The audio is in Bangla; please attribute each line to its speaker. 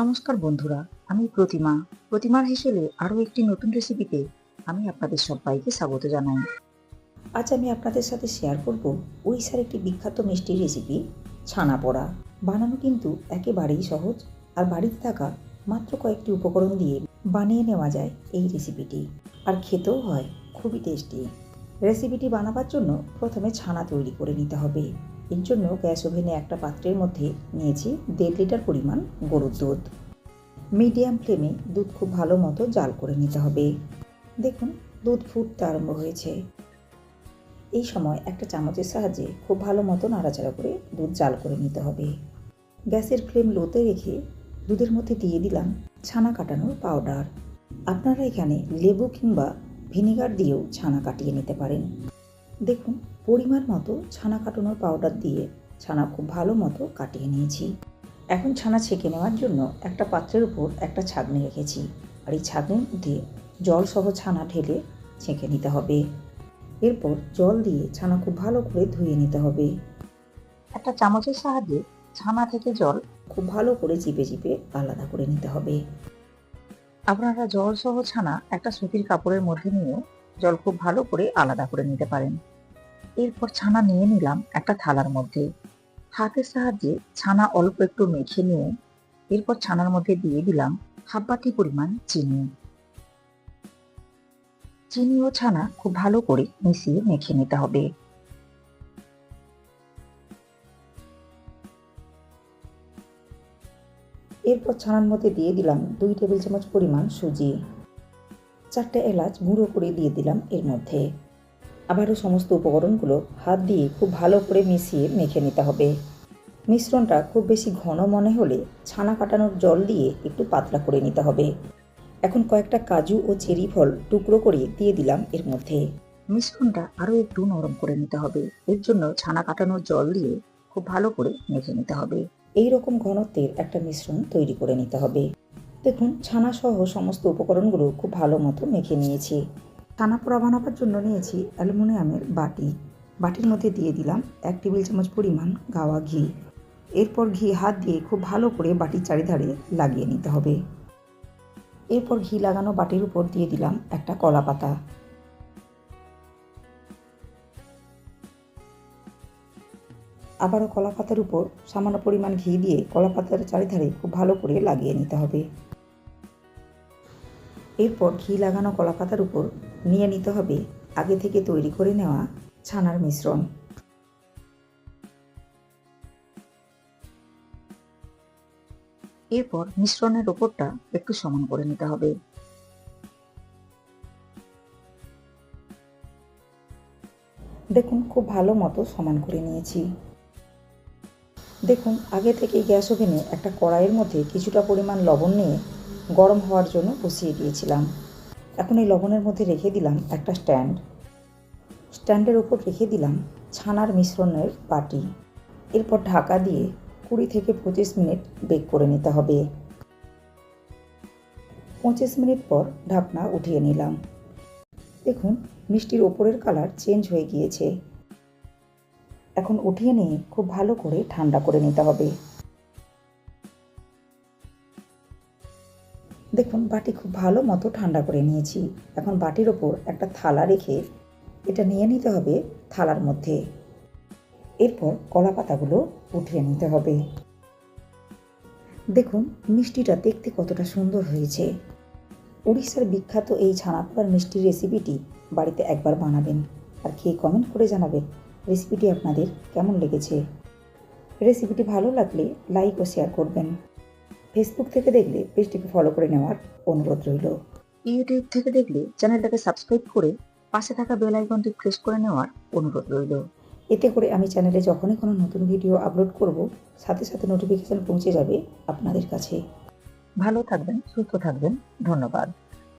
Speaker 1: নমস্কার বন্ধুরা, আমি প্রতিমা। প্রতিমার হেসেলে আরও একটি নতুন রেসিপিতে আমি আপনাদের সবাইকে স্বাগত জানাই।
Speaker 2: আজ আমি আপনাদের সাথে শেয়ার করব উড়িষ্যার একটি বিখ্যাত মিষ্টির রেসিপি ছানা পোড়া বানানো কিন্তু একেবারেই সহজ আর বাড়িতে থাকা মাত্র কয়েকটি উপকরণ দিয়ে বানিয়ে নেওয়া যায় এই রেসিপিটি আর খেতেও হয়, খুবই টেস্টি রেসিপিটি বানাবার জন্য প্রথমে ছানা তৈরি করে নিতে হবে। এর জন্য গ্যাস ওভেনে একটা পাত্রের মধ্যে নিয়েছি দেড় লিটার পরিমাণ গরুর দুধ। মিডিয়াম ফ্লেমে দুধ খুব ভালো মতো জাল করে নিতে হবে। দেখুন, দুধ ফুটতে আরম্ভ হয়েছে। এই সময় একটা চামচের সাহায্যে খুব ভালো মতো নাড়াচাড়া করে দুধ জাল করে নিতে হবে। গ্যাসের ফ্লেম লোতে রেখে দুধের মধ্যে দিয়ে দিলাম ছানা কাটানোর পাউডার। আপনারা এখানে লেবু কিংবা ভিনেগার দিয়েও ছানা কাটিয়ে নিতে পারেন। দেখুন, পরিমাণ মতো ছানা কাটানোর পাউডার দিয়ে ছানা খুব ভালো মতো কাটিয়ে নিয়েছি। এখন ছানা ছেঁকে নেওয়ার জন্য একটা পাত্রের উপর একটা ছাঁকনি রেখেছি আর এই ছাঁকনির মধ্যে জল সহ ছানা ঢেলে ছেঁকে নিতে হবে। এরপর জল দিয়ে ছানা খুব ভালো করে ধুয়ে নিতে হবে।
Speaker 1: একটা চামচের সাহায্যে ছানা থেকে জল
Speaker 2: খুব ভালো করে চিপে চিপে আলাদা করে নিতে হবে।
Speaker 1: আপনারা জল সহ ছানা একটা সুতির কাপড়ের মধ্যে নিয়ে জল খুব ভালো করে আলাদা করে নিতে পারেন। এরপর ছানা নিয়ে নিলাম একটা থালার মধ্যে। হাতের সাহায্যে ছানা অল্প একটু মেখে নিয়ে এরপর ছানার মধ্যে দিয়ে দিলাম হাফ বাটি পরিমাণ চিনি। চিনি ও ছানা খুব ভালো করে মিশিয়ে মেখে নিতে হবে।
Speaker 2: এরপর ছানার মধ্যে দিয়ে দিলাম দুই টেবিল চামচ পরিমাণ সুজি। চারটে এলাচ গুঁড়ো করে দিয়ে দিলাম এর মধ্যে। আবারও সমস্ত উপকরণগুলো হাত দিয়ে খুব ভালো করে মিশিয়ে মেখে নিতে হবে। মিশ্রণটা খুব বেশি ঘন মনে হলে ছানা কাটানোর জল দিয়ে একটু পাতলা করে নিতে হবে। এখন কয়েকটা কাজু ও চেরি ফল টুকরো করে দিয়ে দিলাম এর মধ্যে।
Speaker 1: মিশ্রণটা আরও একটু নরম করে নিতে হবে। এর জন্য ছানা কাটানোর জল দিয়ে খুব ভালো করে মেখে নিতে হবে।
Speaker 2: এই রকম ঘনত্বের একটা মিশ্রণ তৈরি করে নিতে হবে। দেখুন ছানা সহ সমস্ত উপকরণগুলো খুব ভালো মতো মেখে নিয়েছি। ছানা পোড়া বানাবার জন্য নিয়েছি অ্যালুমিনিয়ামের বাটি। বাটির মধ্যে দিয়ে দিলাম এক টেবিল চামচ পরিমাণ গাওয়া ঘি। এরপর ঘি হাত দিয়ে খুব ভালো করে বাটির চারিধারে লাগিয়ে নিতে হবে। এরপর ঘি লাগানো বাটির উপর দিয়ে দিলাম একটা কলা পাতা। আবারও কলা পাতার উপর সামান্য পরিমাণ ঘি দিয়ে কলা পাতার চারিধারে খুব ভালো করে লাগিয়ে নিতে হবে। এরপর ঘি লাগানো কলাপাতার উপর নিয়ে নিতে হবে আগে থেকে তৈরি করে নেওয়া ছানার মিশ্রণ।
Speaker 1: এরপর মিশ্রণের ওপরটা একটু সমান করে নিতে হবে।
Speaker 2: দেখুন, খুব ভালো মতো সমান করে নিয়েছি। দেখুন, আগে থেকে গ্যাস ওভেনে একটা কড়াইয়ের মধ্যে কিছুটা পরিমাণ লবণ নিয়ে গরম হওয়ার জন্য বসিয়ে দিয়েছিলাম। এখন এই লবণের মধ্যে রেখে দিলাম একটা স্ট্যান্ড। স্ট্যান্ডের ওপর রেখে দিলাম ছানার মিশ্রণের বাটি। এরপর ঢাকা দিয়ে কুড়ি থেকে পঁচিশ মিনিট বেক করে নিতে হবে। পঁচিশ মিনিট পর ঢাকনা উঠিয়ে নিলাম। দেখুন, মিষ্টির ওপরের কালার চেঞ্জ হয়ে গিয়েছে। এখন উঠিয়ে নিয়ে খুব ভালো করে ঠান্ডা করে নিতে হবে। দেখুন, বাটি খুব ভালো মতো ঠান্ডা করে নিয়েছি। এখন বাটির ওপর একটা থালা রেখে এটা নিয়ে নিতে হবে থালার মধ্যে। এরপর কলা পাতাগুলো উঠিয়ে নিতে হবে। দেখুন, মিষ্টিটা দেখতে কতটা সুন্দর হয়েছে। উড়িষ্যার বিখ্যাত এই ছানাপোড়ার মিষ্টির রেসিপিটি বাড়িতে একবার বানাবেন আর খেয়ে কমেন্ট করে জানাবেন রেসিপিটি আপনাদের কেমন লেগেছে। রেসিপিটি ভালো লাগলে লাইক ও শেয়ার করবেন। ফেসবুক থেকে দেখলে পেজটিকে ফলো করে নেওয়ার অনুরোধ রইল।
Speaker 1: ইউটিউব থেকে দেখলে চ্যানেলটাকে সাবস্ক্রাইব করে পাশে থাকা বেল আইকনটি প্রেস করে নেওয়ার অনুরোধ রইল।
Speaker 2: এতে করে আমি চ্যানেলে যখনই কোনো নতুন ভিডিও আপলোড করব সাথে সাথে নোটিফিকেশন পৌঁছে যাবে আপনাদের কাছে।
Speaker 1: ভালো থাকবেন সুস্থ থাকবেন ধন্যবাদ।